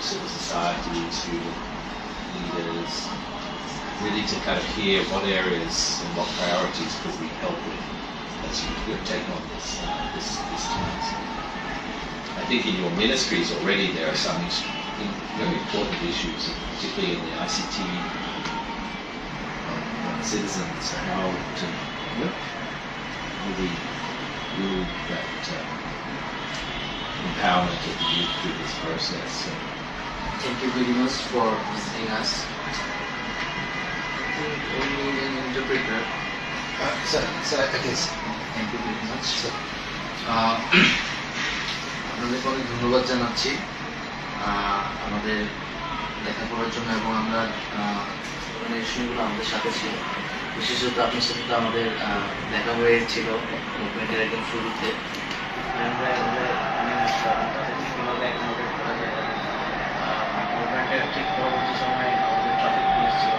civil society, to leaders, really to kind of hear what areas and what priorities could we help with as you take on this, uh, this, this task. I think in your ministries already there are some very important issues, particularly in the ICT um, citizens, how to really build that um, empowerment of the youth through this process. So, Thank you very much for visiting us. I think we need an interpreter. Uh, so I guess Thank you very much. so, আহ, আপনাদেরকে অনেক ধন্যবাদ জানাচ্ছি আমাদের দেখা করার জন্য এবং আমরা সময়গুলো আমাদের সাথে ছিল বিশেষত আপনার সাথে তো আমাদের দেখা হয়েছিল মুভমেন্টের একদম শুরুতে আমরা ঠিক পরবর্তী সময়ে আমাদের ট্রাফিক পুলিশ ছিল